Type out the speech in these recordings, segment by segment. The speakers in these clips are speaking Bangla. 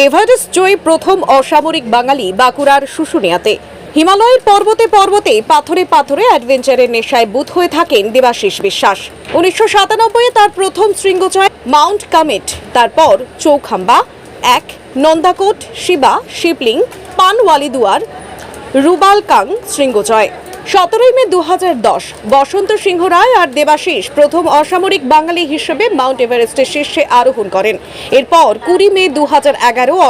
এভারেস্ট জয়ী প্রথম অসামরিক বাঙালি বাঁকুড়ার শুশুনিয়াতে। হিমালয়ের পর্বতে পর্বতে, পাথরে পাথরে অ্যাডভেঞ্চারের নেশায় বুধ হয়ে থাকেন দেবাশিস বিশ্বাস। উনিশশো সাতানব্বই তার প্রথম শৃঙ্গচয় মাউন্ট কামেট, তারপর চৌখাম্বা, এক নন্দাকোট, শিবা, শিবলিং, পানওয়ালিদুয়ার, রুবালকাং শৃঙ্গজয়। সতেরোই মে দু বসন্ত সিংহ রায় আর দেবাশিস প্রথম অসামরিক বাঙালি হিসেবে মাউন্ট এভারেস্টের শীর্ষে আরোহণ করেন। এরপর কুড়ি মে দু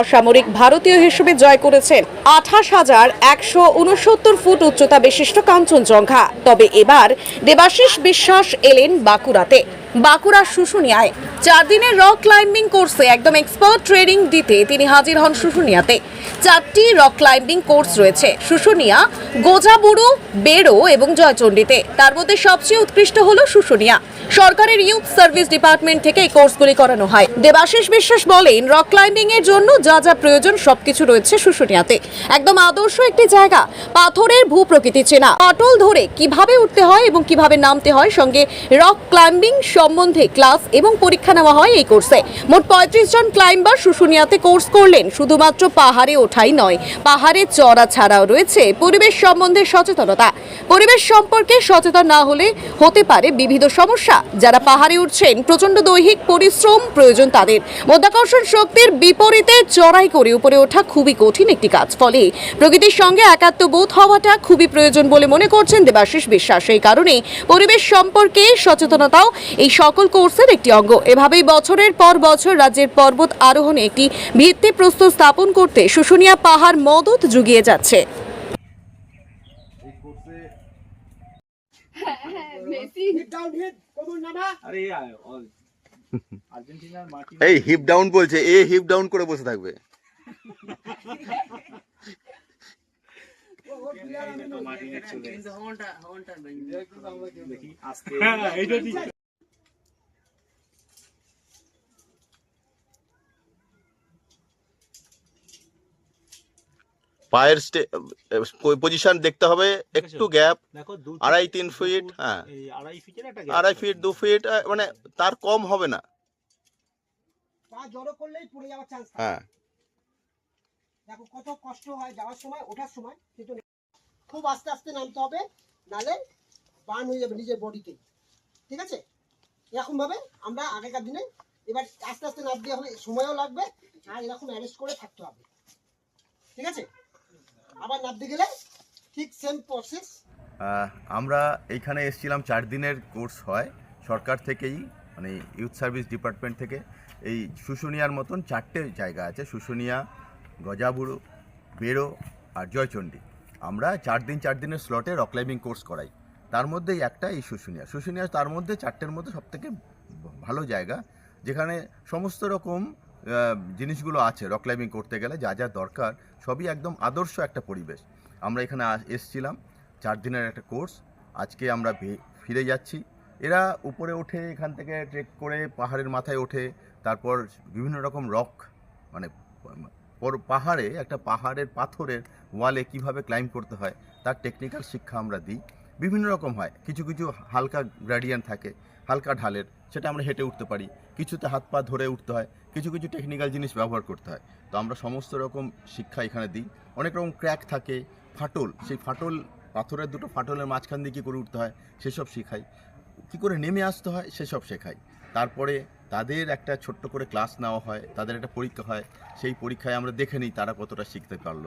অসামরিক ভারতীয় হিসেবে জয় করেছেন আঠাশ হাজার একশো উনসত্তর ফুট উচ্চতা বিশিষ্ট কাঞ্চনজঙ্ঘা। তবে এবার দেবাশিস বিশ্বাস এলেন বাঁকুড়াতে। বাঁকুড়ার শুশুনিয়ায় চার দিনের রক ক্লাইম্বিং কোর্সে একদম এক্সপার্ট ট্রেনিং দিতে তিনি হাজির হন শুশুনিয়াতে। চারটি রক ক্লাইম্বিং কোর্স রয়েছে। শুশুনিয়া, গোজাবুড়ো বেড়ো এবং জয়চণ্ডীতে। তার মধ্যে সবচেয়ে উৎকৃষ্ট হলো শুশুনিয়া। সরকারের ইউথ সার্ভিস ডিপার্টমেন্ট থেকে এই কোর্সগুলি করানো হয়। দেবাশিস বিশ্বাস বলেন, রক ক্লাইম্বিং এর জন্য যা যা প্রয়োজন সবকিছু রয়েছে শুশুনিয়াতে। একদম আদর্শ একটি জায়গা, পাথরের ভূ প্রকৃতি চেনা। পাটল ধরে কীভাবে উঠতে হয় এবং কীভাবে নামতে হয় সঙ্গে রক ক্লাইম্বিং সম্বন্ধে ক্লাস এবং পরীক্ষা নেওয়া হয় এই কোর্সে। মোট পঁয়ত্রিশ জন ক্লাইম্বার শুশুনিয়াতে কোর্স করলেন, শুধুমাত্র পাহাড়ে ওঠাই নয়, পাহাড়ে চড়া ছাড়াও রয়েছে পরিবেশ সম্বন্ধে সচেতনতা। পরিবেশ সম্পর্কে সচেতন না হলে হতে পারে বিবিধ সমস্যা। যারা পাহাড়ে উঠছেন প্রচণ্ড দৈহিক পরিশ্রম প্রয়োজন তাদের। মধ্যাকর্ষণ শক্তির বিপরীতে চড়াই করে উপরে ওঠা খুবই কঠিন একটি কাজ। ফলে প্রকৃতির সঙ্গে একাত্ম বোধ হওয়াটা খুবই প্রয়োজন বলে মনে করছেন দেবাশিস বিশ্বাস। এই কারণে পরিবেশ সম্পর্কে সচেতনতাও এই সকল কোর্সের একটি অঙ্গ। এভাবেই বছরের পর বছর রাজ্যের পর্বত আরোহণে একটি ভিত্তি প্রস্তুত স্থাপন করতে শুশুনিয়া পাহাড় মদত জুগিয়ে যাচ্ছে আরে আ- অ- আর্জেন্টিনার মাটি এই হিপ ডাউন বলছে এ হিপ ডাউন করে বসে থাকবে। দেখি আস্তে পায়ের পজিশন দেখতে হবে একটু গ্যাপ আড়াই তিন ফিট, হ্যাঁ। আড়াই ফিটের একটা gap আড়াই আছে। ফিট দু ফিট মানে তার কম হবে না। পা জড়ো করলেই পড়ে যাওয়ার চান্স হ্যাঁ। দেখো কত কষ্ট হয় যাওয়ার সময় ওঠার সময় কিন্তু খুব আস্তে আস্তে নামতে হবে নালে বার্ন হয়ে যাবে নিজের বডিতে ঠিক আছে? এরকম ভাবে আমরা আগেকার দিনে এবার আস্তে আস্তে নামতে হবে সময়ও লাগবে আর এরকম অ্যারেস্ট করে থাকতে হবে। ঠিক আছে? আবার গেলে ঠিক সেম প্রসেস আমরা এইখানে এসেছিলাম, চার দিনের কোর্স হয়। সরকার থেকেই মানে ইউথ সার্ভিস ডিপার্টমেন্ট থেকে। এই শুশুনিয়ার মতন চারটে জায়গা আছে। শুশুনিয়া, গজাবুড়ো, বেরো আর জয়চণ্ডী। আমরা চার দিন, চার দিনের স্লটে রক ক্লাইম্বিং কোর্স করাই। তার মধ্যেই একটা এই শুশুনিয়া। শুশুনিয়া তার মধ্যে চারটের মধ্যে সবথেকে ভালো জায়গা। যেখানে সমস্ত রকম জিনিসগুলো আছে রক ক্লাইম্বিং করতে গেলে যা যা দরকার, সবই একদম আদর্শ একটা পরিবেশ। আমরা এখানে এসছিলাম, চার দিনের একটা কোর্স আজকে আমরা ফিরে যাচ্ছি। এরা উপরে ওঠে এখান থেকে ট্রেক করে পাহাড়ের মাথায় ওঠে, তারপর বিভিন্ন রকম রক মানে পাহাড়ে, একটা পাহাড়ের পাথরের ওয়ালে কীভাবে ক্লাইম্ব করতে হয়, তার টেকনিক্যাল শিক্ষা আমরা দিই। বিভিন্ন রকম হয়। কিছু কিছু হালকা গ্রাডিয়ান থাকে, হালকা ঢালের, সেটা আমরা হেঁটে উঠতে পারি। কিছুতে হাত পা ধরে উঠতে হয়, কিছু কিছু টেকনিক্যাল জিনিস ব্যবহার করতে হয়। তো আমরা সমস্ত রকম শিক্ষা এখানে দিই। অনেক রকম ক্র্যাক থাকে, ফাটল, সেই ফাটল, পাথরের দুটো ফাটলের মাঝখান দিয়ে কী করে উঠতে হয়, সেসব শেখাই। কী করে নেমে আসতে হয়, সেসব শেখাই। তারপরে তাদের একটা ছোট্ট করে ক্লাস নেওয়া হয়, তাদের একটা পরীক্ষা হয়। সেই পরীক্ষায় আমরা দেখে নিই তারা কতটা শিখতে পারল।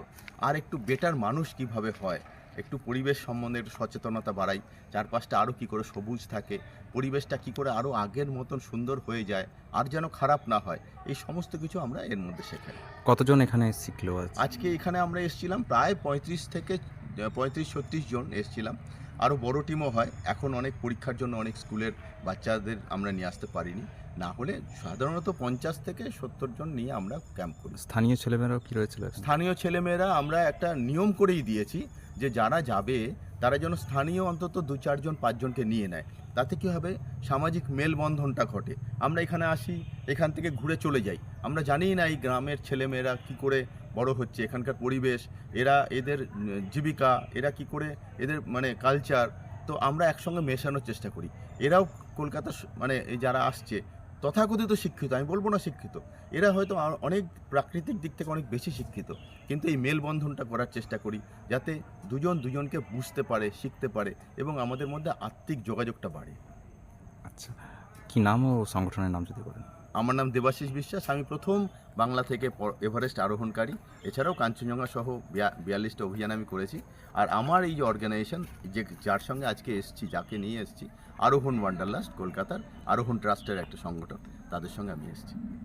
আর একটু বেটার মানুষ কীভাবে হয় একটু পরিবেশ সম্বন্ধে একটু সচেতনতা বাড়াই। চারপাশটা আরও কী করে সবুজ থাকে পরিবেশটা কী করে আরও আগের মতন সুন্দর হয়ে যায় আর যেন খারাপ না হয় এই সমস্ত কিছু আমরা এর মধ্যে শেখাই। কতজন এখানে শিখলো আজ? আজকে এখানে আমরা এসেছিলাম প্রায় পঁয়ত্রিশ থেকে পঁয়ত্রিশ ছত্রিশ জন এসেছিলাম। আরও বড় টিমও হয়। এখন অনেক পরীক্ষার জন্য অনেক স্কুলের বাচ্চাদের আমরা নিয়ে আসতে পারিনি। না হলে সাধারণত পঞ্চাশ থেকে সত্তর জন নিয়ে আমরা ক্যাম্প করি। স্থানীয় ছেলেমেয়েরাও কি রয়েছিল? স্থানীয় ছেলেমেয়েরা আমরা একটা নিয়ম করেই দিয়েছি যে যারা যাবে তারা যেন স্থানীয় অন্তত দু চারজন পাঁচজনকে নিয়ে নেয়। তাতে কী হবে? সামাজিক মেলবন্ধনটা ঘটে। আমরা এখানে আসি এখান থেকে ঘুরে চলে যাই। আমরা জানিই না এই গ্রামের ছেলেমেয়েরা কি করে বড় হচ্ছে এখানকার পরিবেশ এরা এদের জীবিকা এরা কি করে এদের মানে কালচার তো আমরা একসঙ্গে মেশানোর চেষ্টা করি। এরাও কলকাতা মানে এই যারা আসছে তথাকথিত শিক্ষিত, আমি বলব না শিক্ষিত। এরা হয়তো অনেক প্রাকৃতিক দিক থেকে অনেক বেশি শিক্ষিত। কিন্তু এই মেলবন্ধনটা করার চেষ্টা করি, যাতে দুজন দুজনকে বুঝতে পারে, শিখতে পারে এবং আমাদের মধ্যে আত্মিক যোগাযোগটা বাড়ে। আচ্ছা কি নাম ও সংগঠনের নাম যদি বলেন? আমার নাম দেবাশিস বিশ্বাস, আমি প্রথম বাংলা থেকে এভারেস্ট আরোহণকারী। এছাড়াও কাঞ্চনজঙ্ঘা সহ বিয়া- বিয়াল্লিশটা অভিযান আমি করেছি। আর আমার এই যে অর্গানাইজেশন যে যার সঙ্গে আজকে এসছি, যাকে নিয়ে এসছি, আরোহণ ওয়ান্ডারলাস্ট কলকাতার আরোহণ ট্রাস্টের একটা সংগঠন তাদের সঙ্গে আমি এসেছি।